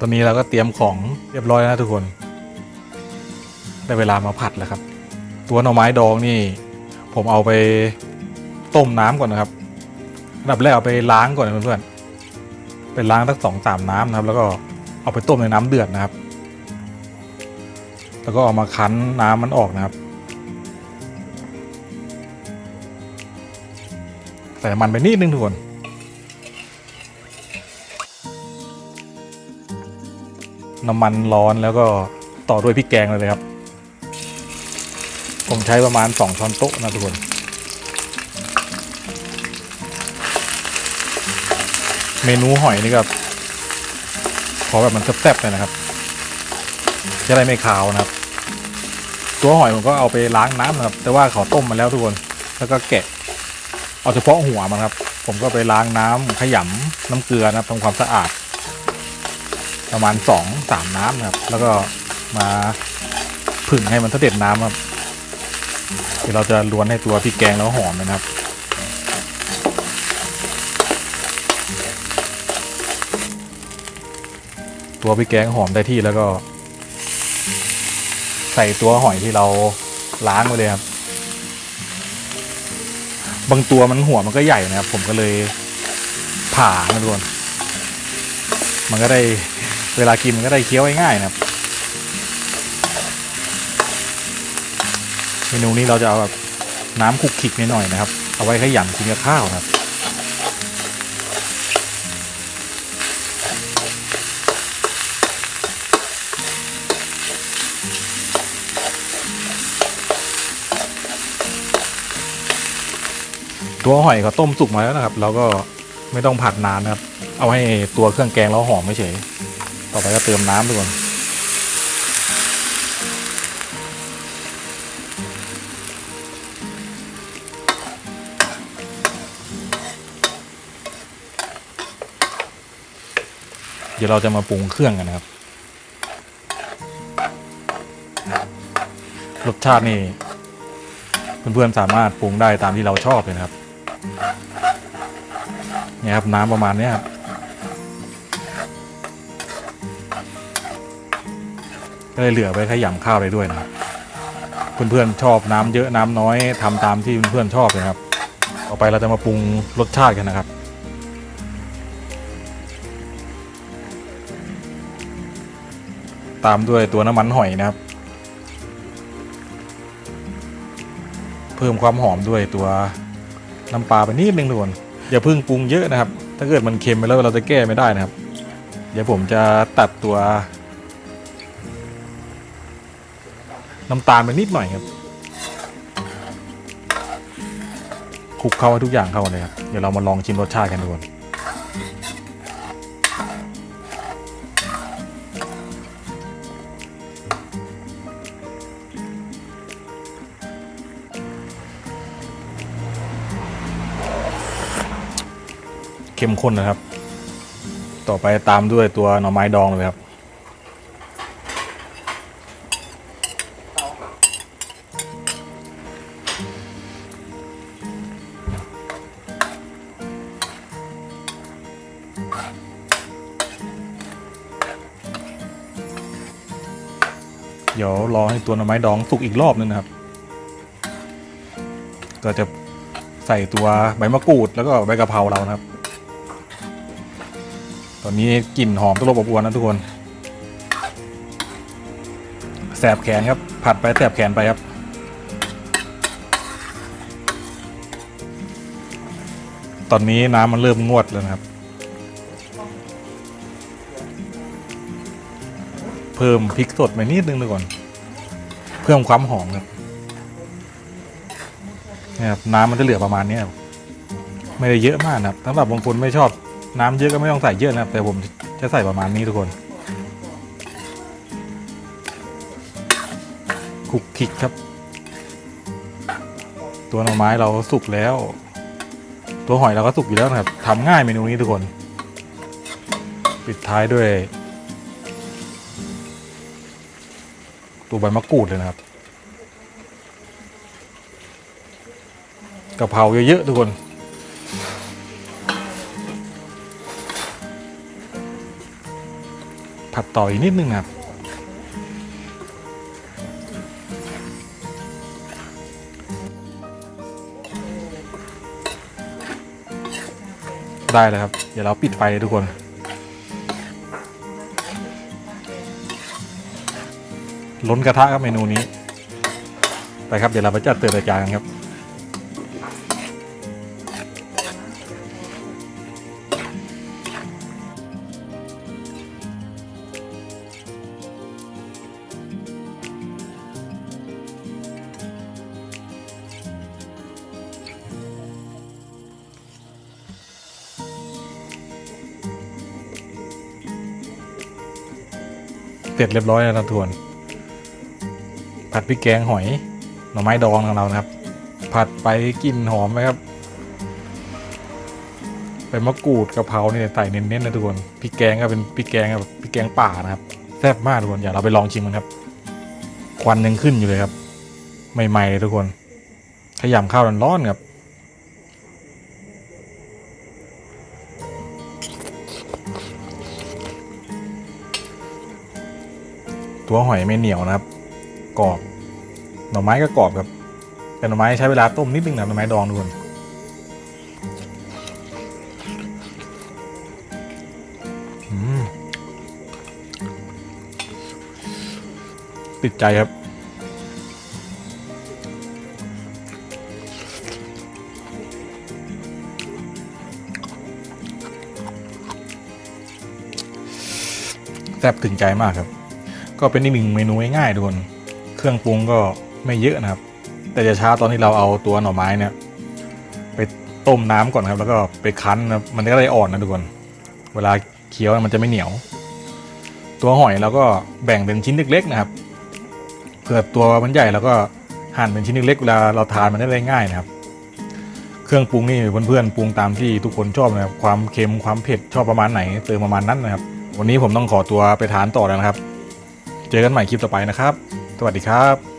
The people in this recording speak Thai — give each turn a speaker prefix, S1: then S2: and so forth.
S1: ตอนนี้เราก็เตรียมของเรียบร้อยแล้วนะทุกคน ได้เวลามาผัดแล้วครับ ตัวหน่อไม้ดองนี่ ผมเอาไปต้มน้ำก่อนนะครับอันดับแรกเอาไปล้างก่อนเพื่อนๆไปล้างสักสองสามน้ำนะครับ แล้วก็เอาไปต้มในน้ำเดือดนะครับ แล้วก็เอามาคั้นน้ำมันออกนะครับ ใส่น้ำมันไปนิดนึงทุกคน น้ำมันร้อนแล้วก็ต่อด้วยพริกแกงเลยครับ ผมใช้ประมาณ 2 ช้อนโต๊ะนะทุกคน เมนูหอยนี่ก็ขอแบบมันแซ่บๆเลยนะครับ จะได้ไม่ขาวนะครับ ตัวหอยผมก็เอาไปล้างน้ำนะครับ แต่ว่าเขาต้มมาแล้วทุกคน แล้วก็แกะ เอาเฉพาะหัวมันครับ ผมก็ไปล้างน้ำขยำน้ำเกลือนะครับทำความสะอาด ประมาณสองสามน้ำนะครับ แล้วก็มาผึ่งให้มันเสด็จน้ำครับเดี๋ยวเราจะล้วนให้ตัวพริกแกงแล้วหอมนะครับ ตัวพริกแกงหอมได้ที่แล้วก็ ใส่ตัวหอยที่เราล้างไปเลยครับ บางตัวมันหัวมันก็ใหญ่นะครับ ผมก็เลยผ่านะทุกคนมันก็ได้ เวลากินมันก็ได้เคี้ยวง่ายๆนะครับ เมนูนี้เราจะเอาแบบน้ำคุกคลิกนิดหน่อยนะครับ เอาไว้ขยำกินกับข้าวนะครับตัวหอยเขาต้มสุกมาแล้วนะครับ เราก็ไม่ต้องผัดนานนะครับ เอาให้ตัวเครื่องแกงเราหอมไม่เฉย ต่อไปก็เติมน้ำทุกคนเดี๋ยวเราจะมาปรุงเครื่องกันนะครับ รสชาตินี่เพื่อนๆสามารถปรุงได้ตามที่เราชอบเลยนะครับ เนี่ยครับน้ำประมาณนี้ครับ ก็เลยเหลือไว้ขยำข้าวได้ด้วยนะครับเพื่อนๆชอบน้ำเยอะน้ำน้อยทำตามที่เพื่อนๆชอบเลยครับต่อไปเราจะมาปรุงรสชาติกันนะครับ ตามด้วยตัวน้ำมันหอยนะครับ เพิ่มความหอมด้วยตัวน้ำปลาไปนิดนึงทุกคนอย่าเพิ่งปรุงเยอะนะครับ ถ้าเกิดมันเค็มไปแล้วเราจะแก้ไม่ได้นะครับ เดี๋ยวผมจะตัดตัว น้ำตาลไปนิดหน่อยครับคลุกเข้าให้ทุกอย่างเข้าเลยครับ เดี๋ยวเรามาลองชิมรสชาติกันดูก่อนเข้มข้นนะครับ ต่อไปตามด้วยตัวหน่อไม้ดองเลยครับ เดี๋ยวรอให้ตัวหน่อไม้ดองสุกอีกรอบนึงนะครับ ก็จะใส่ตัวใบมะกรูดแล้วก็ใบกะเพราเรานะครับ ตอนนี้กลิ่นหอมตลบอบอวนนะทุกคน แสบแขนครับ ผัดไปแสบแขนไปครับ ตอนนี้น้ำมันเริ่มงวดแล้วนะครับ เพิ่มพริกสดไปนิดนึงดูก่อน เพิ่มความหอมครับนี่ครับน้ำมันจะเหลือประมาณนี้ครับไม่ได้เยอะมากนะครับสำหรับบางคนไม่ชอบน้ำเยอะก็ไม่ต้องใส่เยอะนะครับ แต่ผมจะใส่ประมาณนี้ทุกคนคลุกคลิกครับ ตัวหน่อไม้เราสุกแล้ว ตัวหอยเราก็สุกอยู่แล้วนะครับทำง่ายเมนูนี้ทุกคน ปิดท้ายด้วย ตัวใบมะกรูดเลยนะครับกะเพราเยอะๆทุกคนตต่ออีกนิดนึงนะครับ ได้เลยครับ เดี๋ยวเราปิดไฟเลยทุกคน ล้นกระทะครับเมนูนี้ ไปครับเดี๋ยวเราไปจัดเติมรายการกันครับเสร็จเรียบร้อยแล้วนะทุกคน ผัดพริกแกงหอยหน่อไม้ดองของเรานะครับ ผัดไปกลิ่นหอมไหมครับเป็นมะกรูดกะเพราเนี่ยใส่เน้นๆนะทุกคนพริกแกงก็เป็นพริกแกงแบบพริกแกงป่านะครับแซ่บมากทุกคนอย่าเราไปลองชิมกันครับ ควันยังขึ้นอยู่เลยครับ ใหม่ๆเลยทุกคนขยำข้าวร้อนๆครับตัวหอยไม่เหนียวนะครับ กรอบหน่อไม้ก็กรอบครับแต่หน่อไม้ใช้เวลาต้มนิดนึงนะหน่อไม้ดองทุกคนติดใจครับแซ่บถึงใจมากครับ ก็เป็นอีกหนึ่งเมนูง่ายๆทุกคน เครื่องปรุงก็ไม่เยอะนะครับ แต่จะช้าตอนที่เราเอาตัวหน่อไม้เนี่ย ไปต้มน้ำก่อนครับ แล้วก็ไปคั้นนะมันก็ได้อ่อนนะทุกคน เวลาเคี้ยวมันจะไม่เหนียว ตัวหอยเราก็แบ่งเป็นชิ้นเล็กๆนะครับเผื่อตัวมันใหญ่เราก็หั่นเป็นชิ้นเล็กๆเวลาเราทานมันได้ง่ายนะครับ เครื่องปรุงนี่เพื่อนๆปรุงตามที่ทุกคนชอบนะครับ ความเค็มความเผ็ดชอบประมาณไหนเติมประมาณนั้นนะครับ วันนี้ผมต้องขอตัวไปทานต่อแล้วนะครับ เจอกันใหม่คลิปต่อไปนะครับ สวัสดีครับ